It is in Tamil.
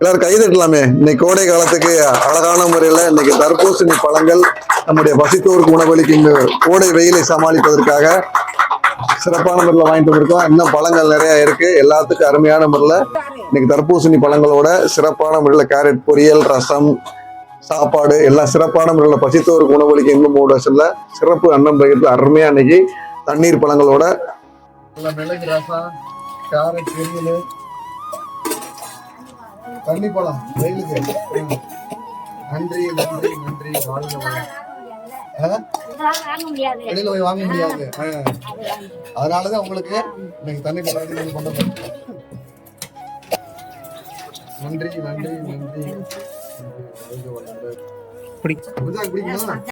எல்லாரும் கை தட்டலாமே. இன்னைக்கு கோடை காலத்துக்கு அழகான முறையில் இன்னைக்கு தர்பூசணி பழங்கள் நம்முடைய பசித்தோருக்கு உணவளிக்கும் இந்த கோடை வெயிலை சமாளிப்பதற்காக சிறப்பான முறையில் வாங்கிட்டு வந்திருக்கோம். இன்னும் பழங்கள் நிறையா இருக்கு. எல்லாத்துக்கும் அருமையான முறையில் இன்னைக்கு தர்பூசணி பழங்களோட சிறப்பான முறையில் கேரட் பொரியல் ரசம் சாப்பாடு எல்லாம் சிறப்பான முறையில் பசித்தோருக்கு உணவளிக்கும் எங்கும் மூடல சிறப்பு அன்னம் பகிர்ந்து அருமையாக இன்னைக்கு தண்ணீர் பழங்களோட மிளகு ரசம் கேரட் பொரியல் தண்ணி பழம் வெயிலுக்கு. நன்றி நன்றி நன்றி. வாழ்க வெளியில போய் வாங்க முடியாது. அதனாலதான் உங்களுக்கு இன்னைக்கு தண்ணி வாங்கி கொண்டு. நன்றி நன்றி நன்றி? பிடிக்குமா?